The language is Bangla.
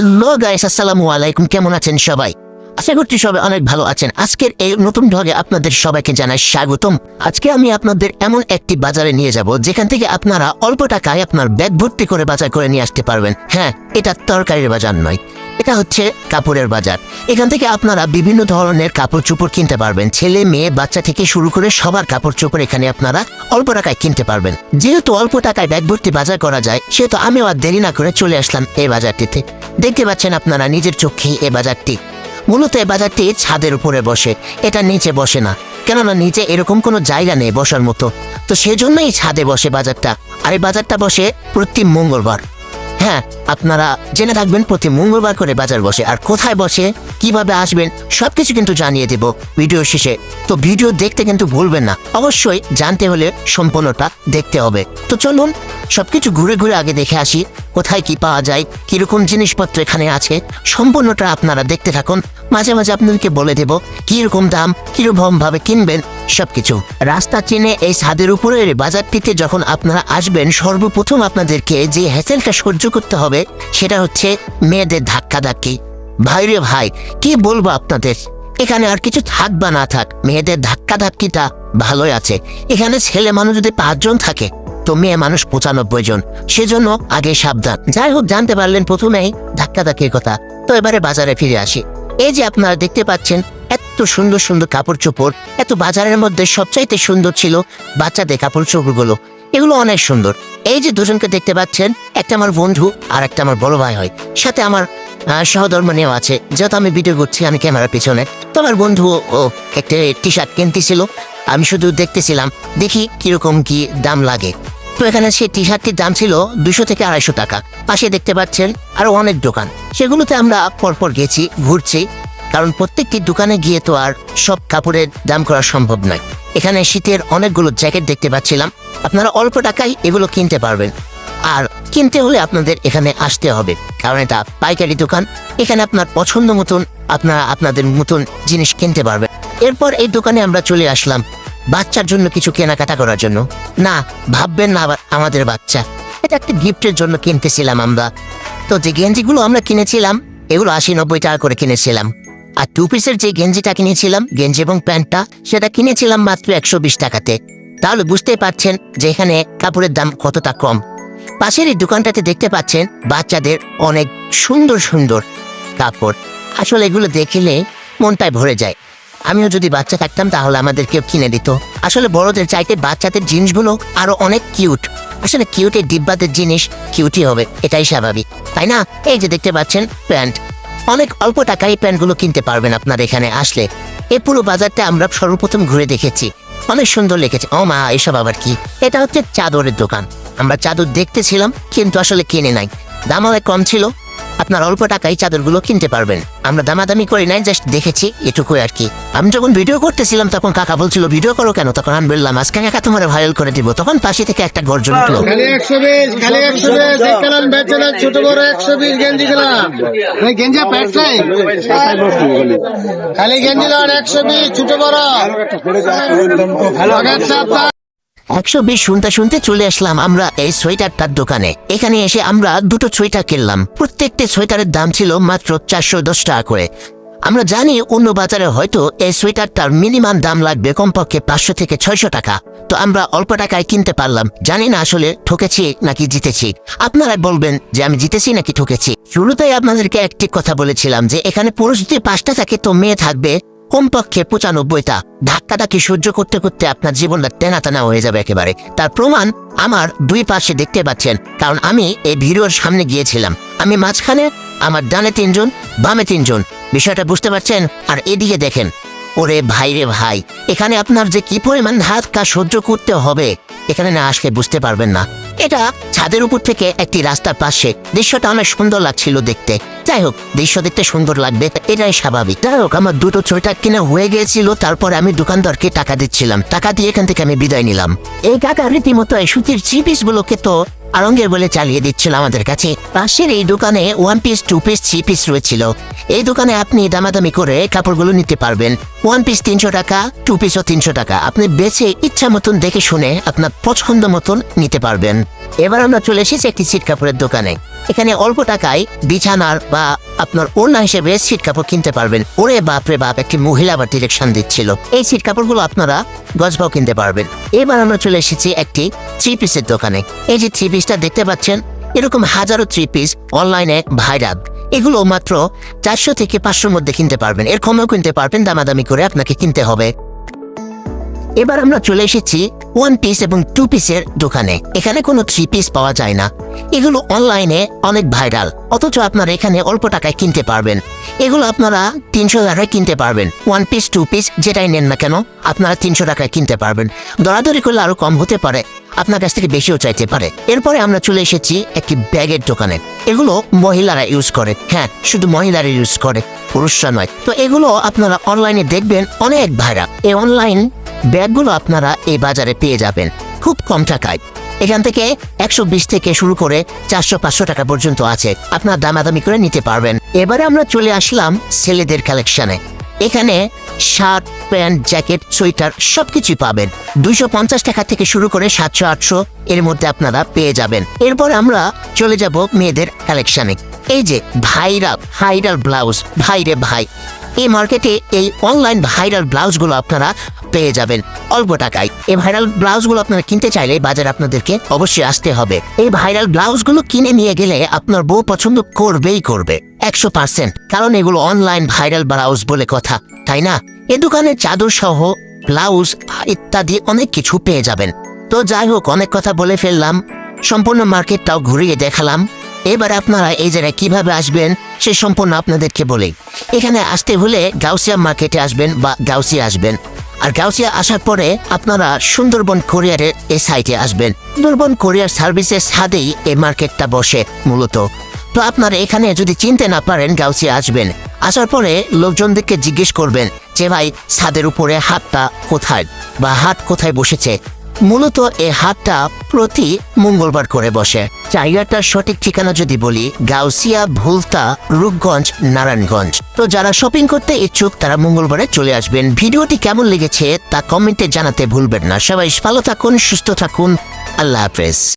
হ্যালো গাইস, আসসালামু আলাইকুম। কেমন আছেন সবাই? আশা করছি সবাই অনেক ভালো আছেন। আজকের এই নতুন ঢগে আপনাদের সবাইকে জানাই স্বাগতম। আজকে আমি আপনাদের এমন একটি বাজারে নিয়ে যাব, যেখান থেকে আপনারা অল্প টাকায় আপনার ব্যাগ ভর্তি করে বাজার করে নিয়ে আসতে পারবেন। হ্যাঁ এটা তরকারির বাজার নয়, এটা হচ্ছে কাপড়ের বাজার। এখান থেকে আপনারা বিভিন্ন ধরনের কাপড় চোপড় কিনতে পারবেন। ছেলে, মেয়ে, বাচ্চা থেকে শুরু করে সবার কাপড় চোপড় এখানে আপনারা অল্প টাকায় কিনতে পারবেন। যেহেতু অল্প টাকায় ব্যাগ ভর্তি বাজার করা যায়, সেহেতু আমিও আর দেরি না করে চলে আসলাম এই বাজারটিতে। দেখতে পাচ্ছেন আপনারা নিজের চোখেই এ বাজারটি। মূলত এ বাজারটি ছাদের উপরে বসে, এটা নিচে বসে না। কেননা নিচে এরকম কোনো জায়গা নেই বসার মতো। তো সেজন্যই ছাদে বসে বাজারটা। আর এই বাজারটা বসে প্রতি মঙ্গলবার। হ্যাঁ আপনারা জেনে থাকবেন প্রতি মঙ্গলবার করে বাজার বসে। আর কোথায় বসে, কীভাবে আসবেন, সবকিছু কিন্তু জানিয়ে দেব ভিডিও শেষে। তো ভিডিও দেখতে কিন্তু ভুলবেন না। অবশ্যই জানতে হলে সম্পূর্ণটা দেখতে হবে। তো চলুন সবকিছু ঘুরে ঘুরে আগে দেখে আসি। কোথায় কি পাওয়া যায়, কীরকম জিনিসপত্র এখানে আছে, সম্পূর্ণটা আপনারা দেখতে থাকুন। মাঝে মাঝে আপনাদেরকে বলে দেব, কীরকম দাম কীরকম ভাবে কিনবেন, সবকিছু। রাস্তা চিনে এই ছাদের উপরের বাজারটিতে যখন আপনারা আসবেন, সর্বপ্রথম আপনাদেরকে যে হ্যাসেলটা সহ্য করতে হবে, সেটা হচ্ছে মেয়েদের ধাক্কা ধাক্কি ভাই রে ভাই কি বলব আপনাদের? এখানে আর কিছু থাক বা না থাক, মেয়েদের ধাক্কা ধাক্কিটা ভালোই আছে। এখানে ছেলে মানুষ যদি পাঁচজন থাকে মেয়ে মানুষ পঁচানব্বই জন। সেজন্য আগে সাবধান। যাই হোক, জানতে পারলেন প্রথমেই ধাক্কা ধাক্কির কথা। তো এবারে বাজারে ফিরে আসি। এই যে আপনারা দেখতে পাচ্ছেন, এত সুন্দর সুন্দর কাপড় চোপড়, এত বাজারের মধ্যে সবচাইতে সুন্দর ছিল বাচ্চাদের কাপড় চোপড়গুলো। এগুলো অনেক সুন্দর। এই যে দুজনকে দেখতে পাচ্ছেন, একটা আমার বন্ধু আর একটা আমার বড় ভাই হয়। সাথে আমার সহধর্মণীয় আছে। যেহেতু আমি ভিডিও করছি, আমি ক্যামেরার পিছনে। তো আমার বন্ধু ও একটা টি শার্ট কিনতেছিল। আমি শুধু দেখতেছিলাম, দেখি কীরকম কি দাম লাগে। তো এখানে সেই টি শার্টটির দাম ছিল দুশো থেকে আড়াইশো টাকা। পাশে দেখতে পাচ্ছেন আরও অনেক দোকান। সেগুলোতে আমরা পরপর গেছি, ঘুরছি, কারণ প্রত্যেকটি দোকানে গিয়ে তো আর সব কাপড়ের দাম করা সম্ভব নয়। এখানে শীতের অনেকগুলো জ্যাকেট দেখতে পাচ্ছিলাম। আপনারা অল্প টাকায় এগুলো কিনতে পারবেন। আর কিনতে হলে আপনাদের এখানে আসতে হবে, কারণ এটা পাইকারি দোকান। এখানে আপনার পছন্দ মতন আপনারা আপনাদের মতন জিনিস কিনতে পারবেন। এরপর এই দোকানে আমরা চলে আসলাম বাচ্চার জন্য কিছু কেনাকাটা করার জন্য। না, ভাববেন না আবার আমাদের বাচ্চা। এটা একটা গিফটের জন্য কিনতেছিলাম আমরা। তো যে গেঞ্জিগুলো আমরা কিনেছিলাম, এগুলো আশি নব্বই টাকা করে কিনেছিলাম। আর টু পিসের যে গেঞ্জিটা কিনেছিলাম, গেঞ্জি এবং প্যান্টটা, সেটা কিনেছিলাম মাত্র একশো বিশ টাকাতে। তাহলে বুঝতেই পারছেন যে এখানে কাপড়ের দাম কতটা কম। পাশের এই দোকানটাতে দেখতে পাচ্ছেন বাচ্চাদের অনেক সুন্দর সুন্দর কাপড়। আসলে এগুলো দেখলে মনটাই ভরে যায়। আমিও যদি বাচ্চা থাকতাম তাহলে আমাদের কেউ কিনে দিত। আসলে বড়দের চাইতে বাচ্চাদের জিনিসগুলো আরও অনেক কিউট। আসলে কিউটের ডিব্বাদের জিনিস কিউটই হবে, এটাই স্বাভাবিক। তাই না? এই যে দেখতে পাচ্ছেন, প্যান্ট। অনেক অল্প টাকায় প্যান্টগুলো কিনতে পারবেন আপনার এখানে আসলে। এই পুরো বাজারটা আমরা সর্বপ্রথম ঘুরে দেখেছি। অনেক সুন্দর লেগেছে। ও মা, এসব আবার কি? এটা হচ্ছে চাদরের দোকান। আমরা চাদর দেখতেছিলাম, কিন্তু আসলে কিনে নাই। দাম অনেক কম ছিল। আপনার অল্প টাকায় চাদরগুলো কিনতে পারবেন। আমরা দামাদামি করি নাই, জাস্ট দেখেছি এটুকু আর কি। আমি যখন ভিডিও করতেছিলাম, তখন কাকা বলছিল, ভিডিও করো কেন? তখন আমি বললাম, আজকে কাকা তোমার ভাইরাল করে দিব। তখন পাশে থেকে একটা গর্জন উঠল। ছোট বড় একশো বিশ গেঞ্জি গেঞ্জা খালি গেঞ্জি ছোট বড়। একশো বিশ শুনতে শুনতে চলে আসলাম আমরা এই সোয়েটারটার দোকানে। এখানে এসে আমরা দুটো সোয়েটার কিনলাম। প্রত্যেকটি সোয়েটারের দাম ছিল মাত্র চারশো দশ টাকা করে। আমরা জানি অন্য বাজারে হয়তো এই সোয়েটারটার মিনিমাম দাম লাগবে কমপক্ষে পাঁচশো থেকে ছয়শো টাকা। তো আমরা অল্প টাকায় কিনতে পারলাম। জানি না আসলে ঠকেছি নাকি জিতেছি। আপনারা বলবেন যে আমি জিতেছি নাকি ঠকেছি। শুরুতেই আপনাদেরকে একটি কথা বলেছিলাম যে এখানে পুরুষ যদি পাঁচটা থাকে তো মেয়ে থাকবে কমপক্ষে পঁচানব্বইটা। ধাক্কাটাকে সহ্য করতে করতে আপনার জীবনটা টানা হয়ে যাবে একেবারে। তার প্রমাণ আমার দুই পাশে দেখতে পাচ্ছেন, কারণ আমি এই ভিডিওর সামনে গিয়েছিলাম। আমি মাঝখানে আমার ডানে তিনজন, বামে তিনজন। বিষয়টা বুঝতে পারছেন? আর এদিকে দেখেন। ওরে ভাই রে ভাই, এখানে আপনার যে কি পরিমাণ ধাক্কা সহ্য করতে হবে, এখানে না আসলে বুঝতে পারবেন না। এটা ছাদের উপর থেকে একটি রাস্তার পাশে। দৃশ্যটা অনেক সুন্দর লাগছিল দেখতে। যাই হোক দৃশ্য দেখতে সুন্দর লাগবে, এটাই স্বাভাবিক। যাই হোক আমার দুটো সোয়েটার কিনা হয়ে গেছিল তারপর আমি দোকানদারকে টাকা দিচ্ছিলাম। টাকা দিয়ে এখান থেকে আমি বিদায় নিলাম। এই কাকা রীতিমতো সুতির চিপিস গুলোকে তো আরঙ্গের বলে চালিয়ে দিচ্ছিল আমাদের কাছে। পাশের এই দোকানে one piece two piece three piece রয়েছিল। এই দোকানে আপনি দামাদামি করে কাপড়গুলো নিতে পারবেন। ওয়ান পিস তিনশো টাকা টু পিসও তিনশো টাকা। আপনি বেছে ইচ্ছা মতন দেখে শুনে আপনার পছন্দ মতন নিতে পারবেন। এবার আমরা চলে এসেছি একটি সিট কাপড়ের দোকানে। এখানে অল্প টাকায় বিছানার বা আপনার ওড়না হিসেবে সিট কাপড় কিনতে পারবেন। ওরে বাপরে বাপ, একটি মহিলা আবার ডিরেকশন দিচ্ছিল। এই সিট কাপড়গুলো আপনারা গজবাও কিনতে পারবেন। এবার আমরা চলে এসেছি একটি থ্রি পিসের দোকানে। এই যে থ্রি পিসটা দেখতে পাচ্ছেন, এরকম হাজারো থ্রি পিস অনলাইনে ভাইরাল এগুলো মাত্র চারশো থেকে পাঁচশোর মধ্যে কিনতে পারবেন। এর কমেও কিনতে পারবেন, দামাদামি করে আপনাকে কিনতে হবে। এবার আমরা চলে এসেছি ওয়ান পিস এবং টু পিসের দোকানে। এখানে কোনো থ্রি পিস পাওয়া যায় না। এগুলো অনলাইনে অনেক ভাইরাল অথচ আপনারা এখানে অল্প টাকায় কিনতে পারবেন। এগুলো আপনারা তিনশো টাকায় কিনতে পারবেন। ওয়ান পিস টু পিস যেটাই নেন না কেন, আপনারা তিনশো টাকায় কিনতে পারবেন। দরাদরি করলে আরও কম হতে পারে, আপনার কাছ থেকে বেশিও চাইতে পারে। এরপরে আমরা চলে এসেছি একটি ব্যাগের দোকানে। এগুলো মহিলারা ইউজ করে। হ্যাঁ শুধু মহিলারা ইউজ করে, পুরুষরা নয়। তো এগুলো আপনারা অনলাইনে দেখবেন অনেক ভাইরাল এই অনলাইন ব্যাগগুলো আপনারা এই বাজারে পেয়ে যাবেন, খুব কম টাকায়। এখান থেকে একশো বিশ থেকে শুরু করে চারশো পাঁচশো টাকা পর্যন্ত আছে। আপনার দামাদামি করে নিতে পারবেন। এবারে আমরা চলে আসলাম ছেলেদের কালেকশনে। এখানে শার্ট, প্যান্ট, জ্যাকেট, সোয়েটার সবকিছু পাবেন। দুইশো পঞ্চাশ টাকা থেকে শুরু করে সাতশো আটশো এর মধ্যে আপনারা পেয়ে যাবেন। এরপর আমরা চলে যাব মেয়েদের কালেকশনে। এই যে ভাইরাল ভাইরাল ব্লাউজ। ভাইরে ভাই। এই মার্কেটে এই অনলাইন ভাইরাল ব্লাউজগুলো আপনারা পেয়ে যাবেন। অল্প টাকায়। এই ভাইরাল ব্লাউজগুলো আপনারা কিনতে চাইলে বাজার আপনাদেরকে অবশ্যই আসতে হবে। এই ভাইরাল ব্লাউজগুলো কিনে নিয়ে গেলে আপনার বউ পছন্দ করবেই করবে, একশো পার্সেন্ট কারণ এগুলো অনলাইন ভাইরাল ব্লাউজ বলে কথা, তাই না? এ দোকানে চাদর সহ ব্লাউজ ইত্যাদি অনেক কিছু পেয়ে যাবেন। তো যাই হোক, অনেক কথা বলে ফেললাম। সম্পূর্ণ মার্কেটটাও ঘুরিয়ে দেখালাম। এবার আপনারা এই জায়গায় কীভাবে আসবেন, সে সম্পূর্ণ আপনাদেরকে বলি। এখানে আসতে হলে গাউসিয়া মার্কেটে আসবেন বা গাউসিয়া আসবেন। আর গাউসিয়া আসার পরে আপনারা সুন্দরবন কোরিয়ারের এ সাইটে আসবেন। সুন্দরবন কোরিয়ার সার্ভিসের ছাদেই এই মার্কেটটা বসে মূলত। তো আপনারা এখানে যদি চিনতে না পারেন গাউসিয়া আসবেন। আসার পরে লোকজনদেরকে জিজ্ঞেস করবেন যে, ভাই, ছাদের উপরে হাতটা কোথায়? বা হাত কোথায় বসেছে? মূলত এ হাটটা প্রতি মঙ্গলবার করে বসে। জায়গাটার সঠিক ঠিকানা যদি বলি, গাউসিয়া ভুলতা রূপগঞ্জ, নারায়ণগঞ্জ। তো যারা শপিং করতে ইচ্ছুক, তারা মঙ্গলবারে চলে আসবেন। ভিডিওটি কেমন লেগেছে তা কমেন্টে জানাতে ভুলবেন না। সবাই ভালো থাকুন, সুস্থ থাকুন। আল্লাহ হাফেজ।